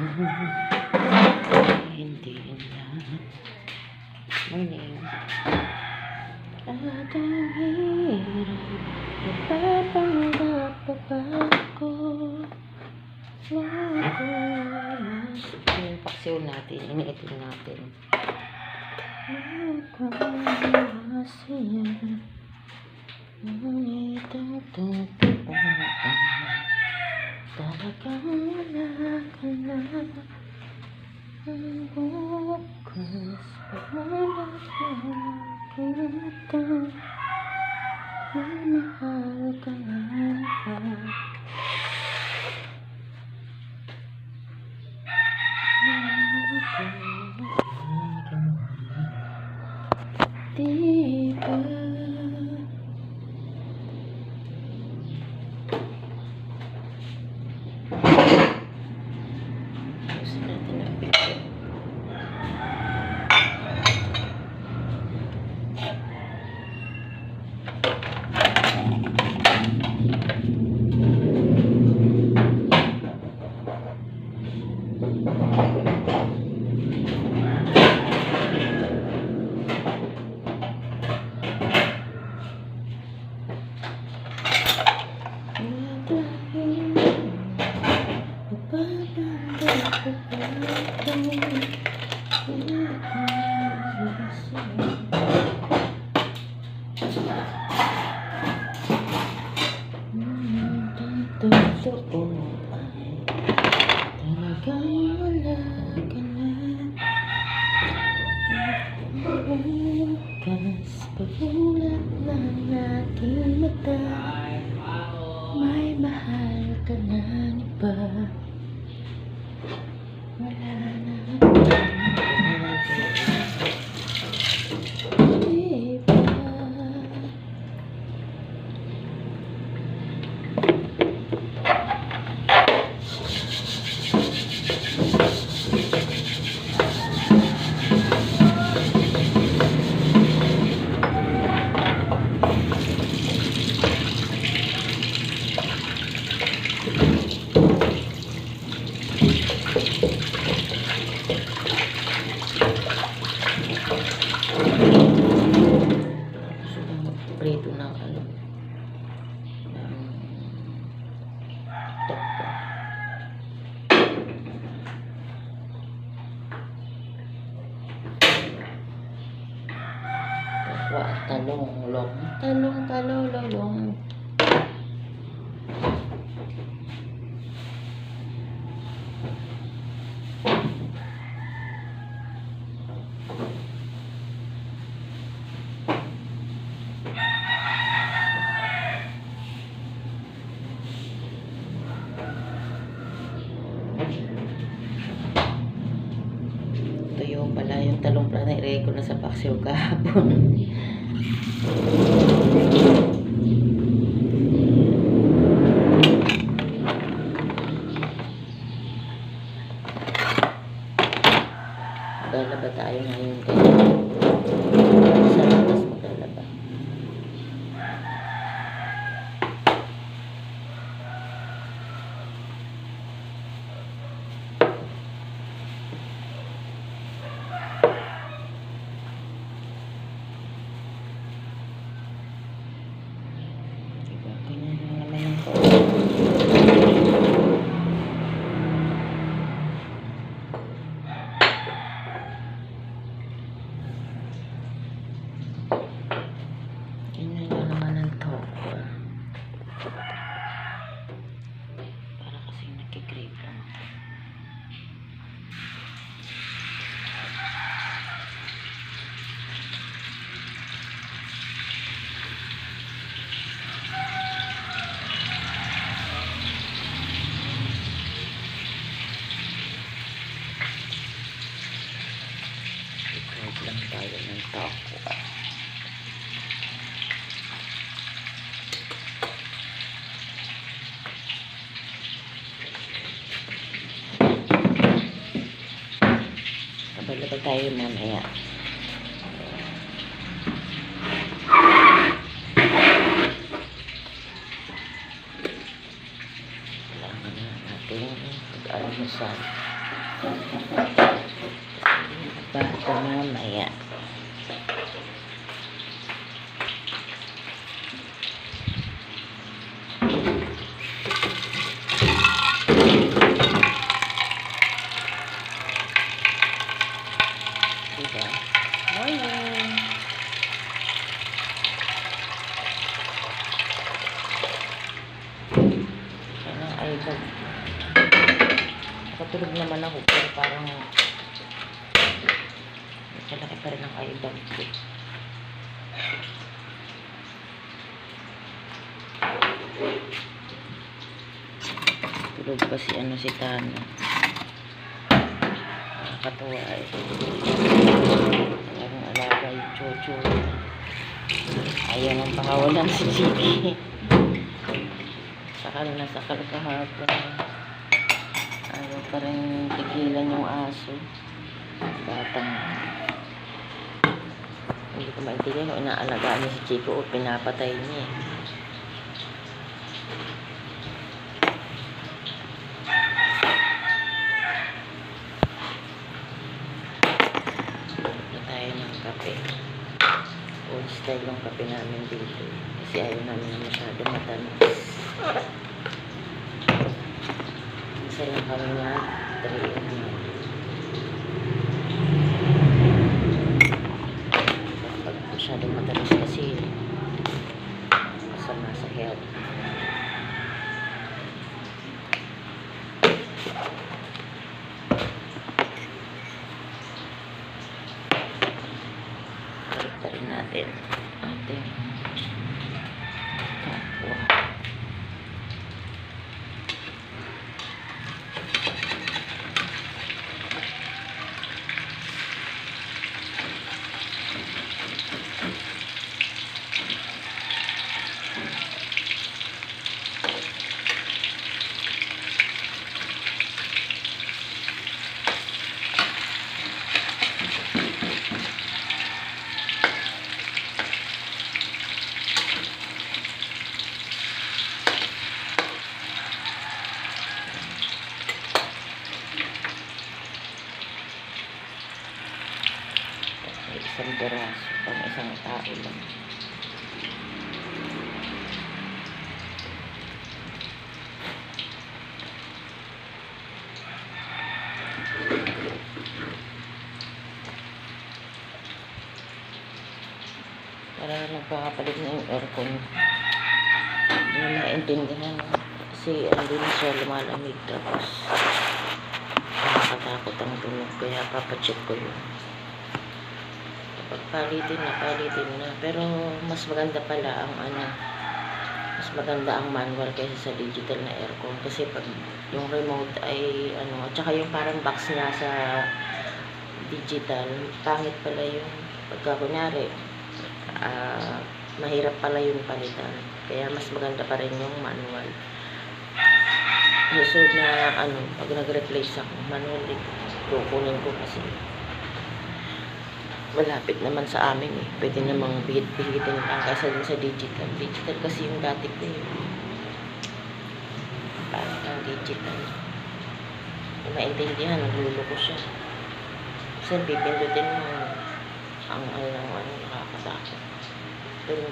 Hindi na. Morning. At ang hirap Napapanggap pa ba ako? Magulas Yung paksiw natin, iniitin natin. Magulas yan. Di Pagulat ng aking mata May mahal ka na iba Thank you. Talong long. Talong, talong, lolong. Tuyo pala yung talong pala na ko na sa paksiw kahapon. Maglalaba tayo ngayon kaya sa labas maglalaba. Diba? Ganyan lang naman yung kausap. Ganyan lang naman ang tokwa. Para kasi nakikrave lang ako. Crave lang tayo ng tokwa. Kabalaba tayo mamaya. Kailangan na natin mag-almusal. Bata mamaya. Diba? Morning! Ano, ay bag. Nakatulog naman ako pero parang malaki pa rin ang bag ko. Tulog pa si ano si Tana. Nakakatuwa eh. Parang alaga yung chocho. Ayaw nang pakawalan si Chiki. Sakal na sakal kahapon. Ayaw pa rin tigilan yung aso. Batang. Hindi ko maintindihan kung inaalagaan niya si Chico o pinapatay niya na tayo ng kape. Old style yung kape namin dito. Kasi ayaw namin na masyado matamis. Isa lang kami na 3 in 1. Pag masyado matamis kasi masama sa health. Natin ating kapwa. Tao lang. Para nagpakapalit na yung aircon. Hindi na naintindihan. Kasi hindi na siya lumalamig. Tapos nakakatakot ang tunog. Kaya papacheck ko yun. Kapag palitin na, palitin na. Pero mas maganda pala ang ano, mas maganda ang manual kaysa sa digital na aircon. Kasi pag yung remote ay ano, at saka yung parang box niya sa digital, pangit pala yung pagka kunyari, ah, mahirap pala yung palitan. Kaya mas maganda pa rin yung manual. Susunod na ano, pag nag-replace ako, manual din kukunin ko kasi malapit naman sa amin eh. Pwede namang bihit-bihitin lang kaysa dun sa digital. Digital kasi yung dati ko eh. Parang ang digital. Kung maintindihan, nagluloko siya. Kasi pipindutin mo ang ano, ano, nakakatakot. Pero,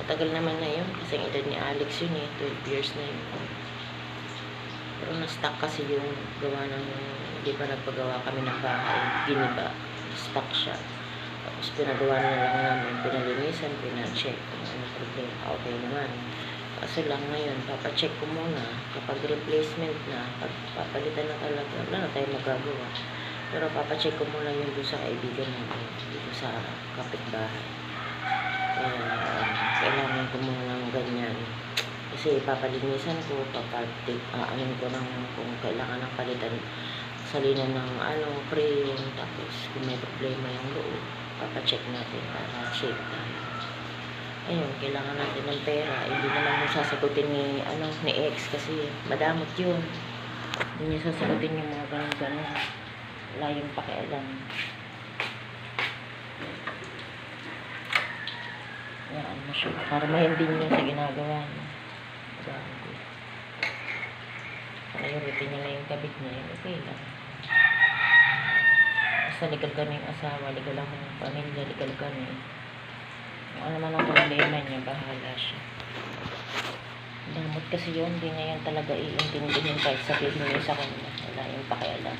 matagal naman na yun. Kasi ang edad ni Alex yun eh. 12 years na yun. Pero na-stuck kasi yung gawa ng, hindi pa nagpagawa kami ng bahay. Giniba. Stuck siya. Tapos pinagawa na lang namin. Pinalinisan, pinacheck kung ano problema. Okay naman. Kaso lang ngayon, papacheck ko muna. Kapag replacement na, pag papalitan na talaga, wala na tayo magagawa. Pero papacheck ko muna yung doon sa kaibigan namin. Dito sa kapitbahay. Kaya, kailangan ko muna ng ganyan. Kasi papalinisan ko, papatik, uh, anin ko ng kung kailangan ng palitan salinan ng ano, crayon, tapos kung may problema yung loob, papacheck natin para check tayo. Ayun, kailangan natin ng pera. Hindi naman mo sasagutin ni, ano, ni ex kasi madamot yun. Hindi niya sasagutin yung mga ganun-ganun. Wala yung pakialam. Yan siya. Para mahindi niyo sa ginagawa niya. Para priority niya lang yung kabit niya, okay lang. Basta legal kami yung asawa, legal ako ng pamilya, legal kami. Ano man ang problema niya, bahala siya. Damot kasi yun, hindi niya yan talaga iintindihin kahit sabihin mo sa kanya. Wala yung pakialam.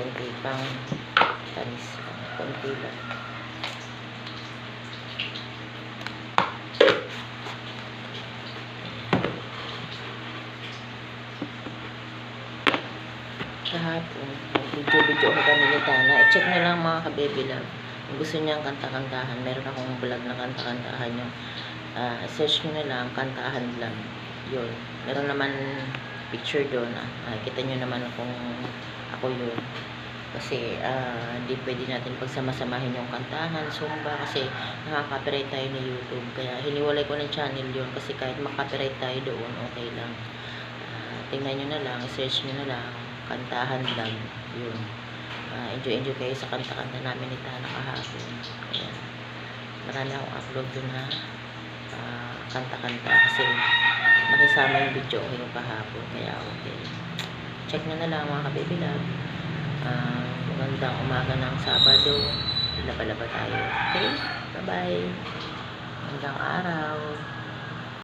Konting-konti pang tamis. Konti lang. kahapon, video-video ako kami ni Tana. I-check na lang mga ka-baby love. Kung gusto niyang kanta-kantahan, meron akong vlog na kanta-kantahan yung ah, search nyo na lang, kantahan lang. Yun. Meron naman picture doon. Ah, kita nyo naman kung ako yun. Kasi ah, hindi pwede natin pagsama-samahin yung kantahan, zumba, kasi nakaka-copyright tayo ni YouTube. Kaya hiniwalay ko ng channel yun kasi kahit makaka-copyright tayo doon, okay lang. Ah, tingnan nyo na lang, search nyo na lang, kantahan lang, yun. Ah, enjoy-enjoy kayo sa kanta-kanta namin ni Tana kahapon. Kaya, marami akong upload dun na ah, kanta-kanta kasi nakisama yung video ko yung kahapon. Kaya, okay. Check nyo na lang mga kababy love. Ah, magandang umaga ng Sabado. Laba-laba tayo. Okay? Bye-bye. Magandang araw.